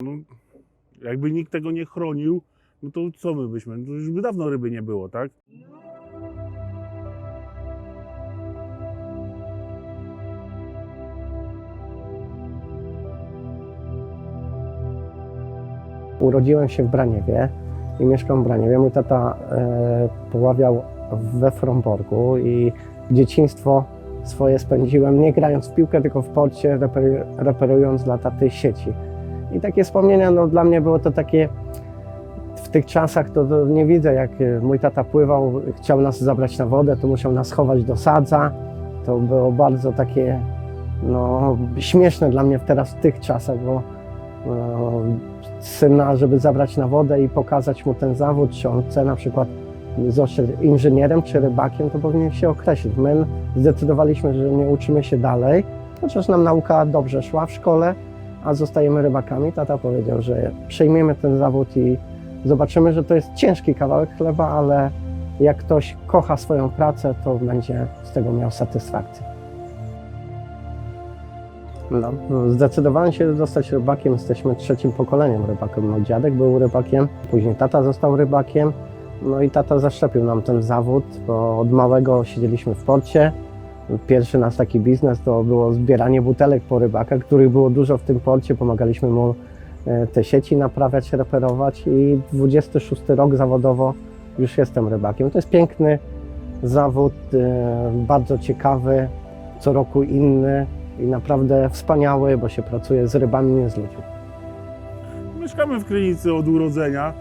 No, jakby nikt tego nie chronił, no to co my byśmy? No, już by dawno ryby nie było, tak? Urodziłem się w Braniewie i mieszkam w Braniewie. Mój tata e, poławiał we Fromborgu i dzieciństwo swoje spędziłem nie grając w piłkę, tylko w porcie, reper, reperując dla taty sieci. I takie wspomnienia, no dla mnie było to takie, w tych czasach to, to nie widzę, jak e, mój tata pływał, chciał nas zabrać na wodę, to musiał nas chować do sadza. To było bardzo takie, no, śmieszne dla mnie teraz w tych czasach, bo no, syna, żeby zabrać na wodę i pokazać mu ten zawód, czy on chce na przykład zostać inżynierem czy rybakiem, to powinien się określić. My zdecydowaliśmy, że nie uczymy się dalej, chociaż nam nauka dobrze szła w szkole, a zostajemy rybakami. Tata powiedział, że przejmiemy ten zawód i zobaczymy, że to jest ciężki kawałek chleba, ale jak ktoś kocha swoją pracę, to będzie z tego miał satysfakcję. No, zdecydowałem się zostać rybakiem. Jesteśmy trzecim pokoleniem rybakiem. No, dziadek był rybakiem, później tata został rybakiem. No i tata zaszczepił nam ten zawód, bo od małego siedzieliśmy w porcie. Pierwszy nasz taki biznes to było zbieranie butelek po rybakach, których było dużo w tym porcie. Pomagaliśmy mu e, te sieci naprawiać, reperować i 26 rok zawodowo już jestem rybakiem. To jest piękny zawód, e, bardzo ciekawy, co roku inny i naprawdę wspaniały, bo się pracuje z rybami, nie z ludźmi. Mieszkamy w Krynicy od urodzenia,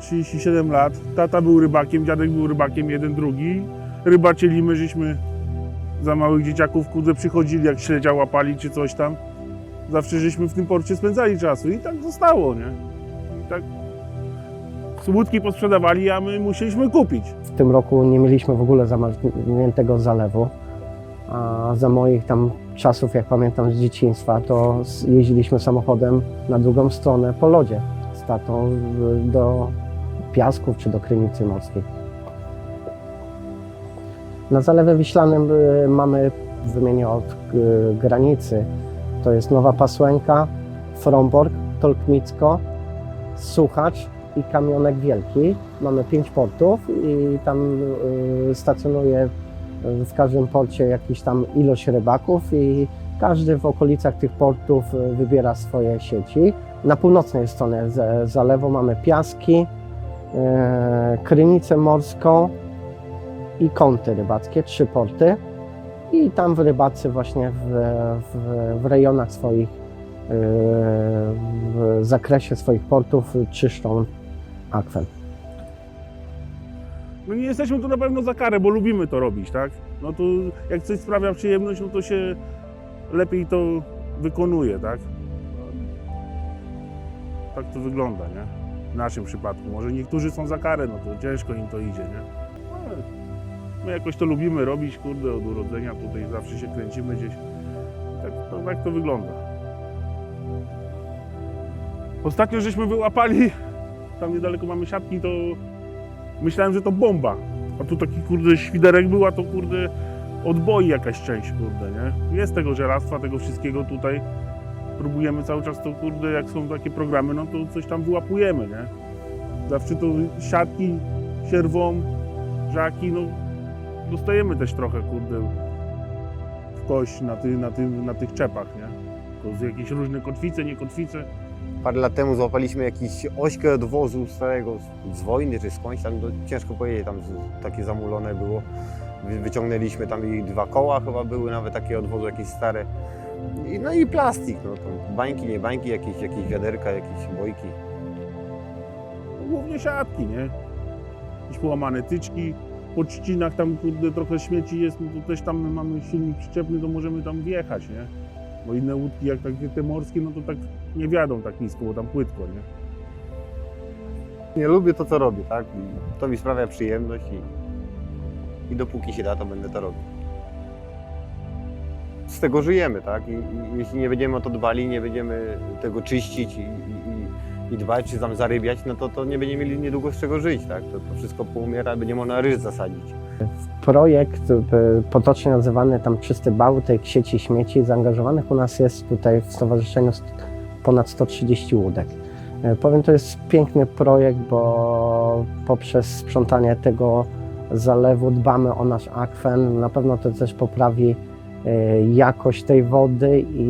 37 lat. Tata był rybakiem, dziadek był rybakiem, jeden, drugi. Rybaczyli, my żeśmy za małych dzieciaków, kurde, przychodzili, jak śledzia łapali czy coś tam. Zawsze żeśmy w tym porcie spędzali czasu i tak zostało, nie? I tak łódki posprzedawali, a my musieliśmy kupić. W tym roku nie mieliśmy w ogóle zamarzniętego zalewu, a za moich tam czasów, jak pamiętam z dzieciństwa, to jeździliśmy samochodem na drugą stronę po lodzie z tatą do Piasków czy do Krynicy Morskiej. Na Zalewie Wiślanym y, mamy w wymienie od y, granicy, to jest Nowa Pasłęka, Fromborg, Tolkmicko, Suchacz i Kamionek Wielki. Mamy pięć portów i tam y, stacjonuje w każdym porcie jakiś tam ilość rybaków i każdy w okolicach tych portów wybiera swoje sieci. Na północnej stronie zalewu mamy Piaski, Krynicę Morską i Kąty Rybackie, trzy porty. I tam w rybacy właśnie w, w, w rejonach swoich, y, w zakresie swoich portów czyszczą akwen. No nie jesteśmy tu na pewno za karę, bo lubimy to robić, tak? No to jak coś sprawia przyjemność, no to się lepiej to wykonuje, tak? Tak to wygląda, nie? W naszym przypadku. Może niektórzy są za karę, no to ciężko im to idzie, nie? My jakoś to lubimy robić, kurde, od urodzenia tutaj zawsze się kręcimy gdzieś. Tak, to, tak to wygląda. Ostatnio żeśmy wyłapali, tam niedaleko mamy siatki, to myślałem, że to bomba. A tu taki kurde świderek był, a to kurde odboi jakaś część, kurde, nie? Jest tego żelastwa, tego wszystkiego tutaj. Próbujemy cały czas to, kurde, jak są takie programy, no to coś tam wyłapujemy, nie? Zawsze to siatki, sierwą, żaki, no dostajemy też trochę, kurde, w kość na, ty, na, ty, na tych czepach, nie? To z jakieś różne kotwice, nie kotwice. Parę lat temu złapaliśmy jakiś ośkę od wozu starego z- wojny czy skądś tam, no, ciężko powiedzieć, tam takie zamulone było. Wy- Wyciągnęliśmy tam i dwa koła chyba były, nawet takie od wozu jakieś stare. I, no i plastik, no to bańki, nie bańki, jakieś, jakieś wiaderka, jakieś bojki. głównie siatki, nie? Jakieś połamane tyczki, po trzcinach tam kurde trochę śmieci jest, no to też tam my mamy silnik przyczepny, to możemy tam wjechać, nie? Bo inne łódki jak takie te morskie, no to tak nie wiadą tak nisko, bo tam płytko, nie? Nie lubię to, co robię, tak? To mi sprawia przyjemność i, i dopóki się da, to będę to robił. Z tego żyjemy, tak? I, i jeśli nie będziemy o to dbali, nie będziemy tego czyścić i, i, i- dbać, czy tam zarybiać, no to, to nie będziemy mieli niedługo z czego żyć, tak? To, to wszystko poumiera, będzie można ryż zasadzić. projekt y, potocznie nazywany tam Czysty Bałtyk, sieci śmieci. Zaangażowanych u nas jest tutaj w Stowarzyszeniu st- ponad 130 łódek. E, Powiem, to jest piękny projekt, bo poprzez sprzątanie tego zalewu dbamy o nasz akwen. Na pewno to też poprawi e, jakość tej wody i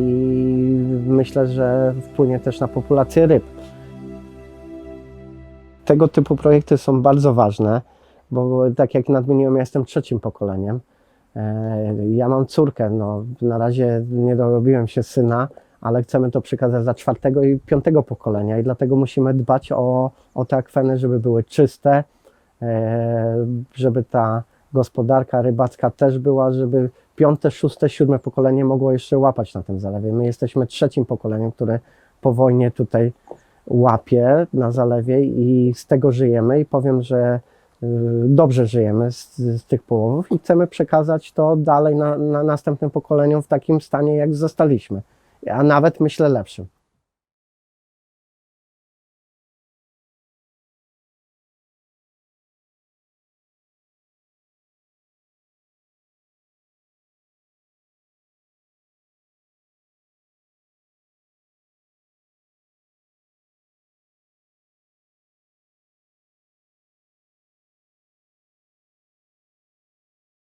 myślę, że wpłynie też na populację ryb. Tego typu projekty są bardzo ważne, bo tak jak nadmieniłem, ja jestem trzecim pokoleniem. E, Ja mam córkę, no na razie nie dorobiłem się syna, ale chcemy to przekazać dla czwartego i piątego pokolenia i dlatego musimy dbać o, o te akweny, żeby były czyste, e, żeby ta gospodarka rybacka też była, żeby piąte, szóste, siódme pokolenie mogło jeszcze łapać na tym zalewie. My jesteśmy trzecim pokoleniem, które po wojnie tutaj łapie na zalewie i z tego żyjemy i powiem, że y, dobrze żyjemy z, z tych połowów i chcemy przekazać to dalej na, na następnym pokoleniom w takim stanie, jak zostaliśmy, a nawet myślę lepszym.